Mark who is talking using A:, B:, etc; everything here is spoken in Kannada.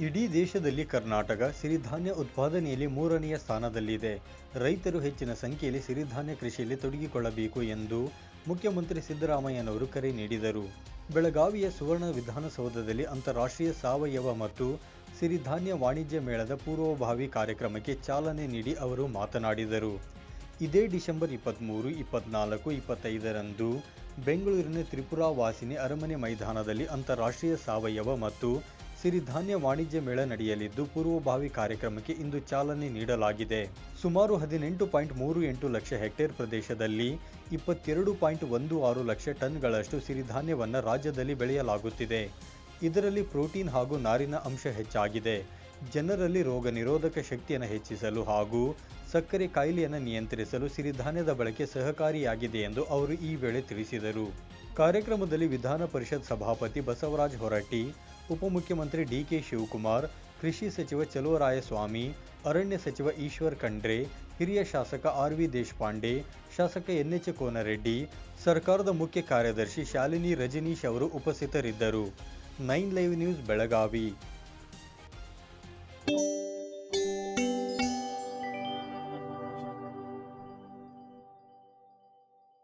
A: ಇಡೀ ದೇಶದಲ್ಲಿ ಕರ್ನಾಟಕ ಸಿರಿಧಾನ್ಯ ಉತ್ಪಾದನೆಯಲ್ಲಿ ಮೂರನೆಯ ಸ್ಥಾನದಲ್ಲಿದೆ. ರೈತರು ಹೆಚ್ಚಿನ ಸಂಖ್ಯೆಯಲ್ಲಿ ಸಿರಿಧಾನ್ಯ ಕೃಷಿಯಲ್ಲಿ ತೊಡಗಿಕೊಳ್ಳಬೇಕು ಎಂದು ಮುಖ್ಯಮಂತ್ರಿ ಸಿದ್ದರಾಮಯ್ಯನವರು ಕರೆ ನೀಡಿದರು. ಬೆಳಗಾವಿಯ ಸುವರ್ಣ ವಿಧಾನಸೌಧದಲ್ಲಿ ಅಂತಾರಾಷ್ಟ್ರೀಯ ಸಾವಯವ ಮತ್ತು ಸಿರಿಧಾನ್ಯ ವಾಣಿಜ್ಯ ಮೇಳದ ಪೂರ್ವಭಾವಿ ಕಾರ್ಯಕ್ರಮಕ್ಕೆ ಚಾಲನೆ ನೀಡಿ ಅವರು ಮಾತನಾಡಿದರು. ಇದೇ ಡಿಸೆಂಬರ್ ಇಪ್ಪತ್ತ್ಮೂರು ಇಪ್ಪತ್ನಾಲ್ಕು, ಇಪ್ಪತ್ತೈದರಂದು ಬೆಂಗಳೂರಿನ ತ್ರಿಪುರಾ ವಾಸಿನಿ ಅರಮನೆ ಮೈದಾನದಲ್ಲಿ ಅಂತಾರಾಷ್ಟ್ರೀಯ ಸಾವಯವ ಮತ್ತು ಸಿರಿಧಾನ್ಯ ವಾಣಿಜ್ಯ ಮೇಳ ನಡೆಯಲಿದ್ದು, ಪೂರ್ವಭಾವಿ ಕಾರ್ಯಕ್ರಮಕ್ಕೆ ಇಂದು ಚಾಲನೆ ನೀಡಲಾಗಿದೆ. ಸುಮಾರು ಹದಿನೆಂಟು ಪಾಯಿಂಟ್ ಮೂರು ಎಂಟು ಲಕ್ಷ ಹೆಕ್ಟೇರ್ ಪ್ರದೇಶದಲ್ಲಿ ಇಪ್ಪತ್ತೆರಡು ಪಾಯಿಂಟ್ ಒಂದು ಆರು ಲಕ್ಷ ಟನ್ಗಳಷ್ಟು ಸಿರಿಧಾನ್ಯವನ್ನು ರಾಜ್ಯದಲ್ಲಿ ಬೆಳೆಯಲಾಗುತ್ತಿದೆ. ಇದರಲ್ಲಿ ಪ್ರೋಟೀನ್ ಹಾಗೂ ನಾರಿನ ಅಂಶ ಹೆಚ್ಚಾಗಿದೆ. ಜನರಲ್ಲಿ ರೋಗ ನಿರೋಧಕ ಶಕ್ತಿಯನ್ನು ಹೆಚ್ಚಿಸಲು ಹಾಗೂ ಸಕ್ಕರೆ ಕಾಯಿಲೆಯನ್ನು ನಿಯಂತ್ರಿಸಲು ಸಿರಿಧಾನ್ಯದ ಬಳಕೆ ಸಹಕಾರಿಯಾಗಿದೆ ಎಂದು ಅವರು ಈ ವೇಳೆ ತಿಳಿಸಿದರು. ಕಾರ್ಯಕ್ರಮದಲ್ಲಿ ವಿಧಾನ ಪರಿಷತ್ ಸಭಾಪತಿ ಬಸವರಾಜ್ ಹೊರಟ್ಟಿ ಉಪಮುಖ್ಯಮಂತ್ರಿ ಡಿಕೆ ಶಿವಕುಮಾರ್, ಕೃಷಿ ಸಚಿವ ಚಲುವರಾಯಸ್ವಾಮಿ, ಅರಣ್ಯ ಸಚಿವ ಈಶ್ವರ್ ಖಂಡ್ರೆ, ಹಿರಿಯ ಶಾಸಕ ಆರ್ ವಿ ದೇಶಪಾಂಡೆ, ಶಾಸಕ ಎನ್ ಎಚ್ ಕೋನರೆಡ್ಡಿ, ಸರ್ಕಾರದ ಮುಖ್ಯ ಕಾರ್ಯದರ್ಶಿ ಶಾಲಿನಿ ರಜನೀಶ್ ಅವರು ಉಪಸ್ಥಿತರಿದ್ದರು. Nine live news Belagavi.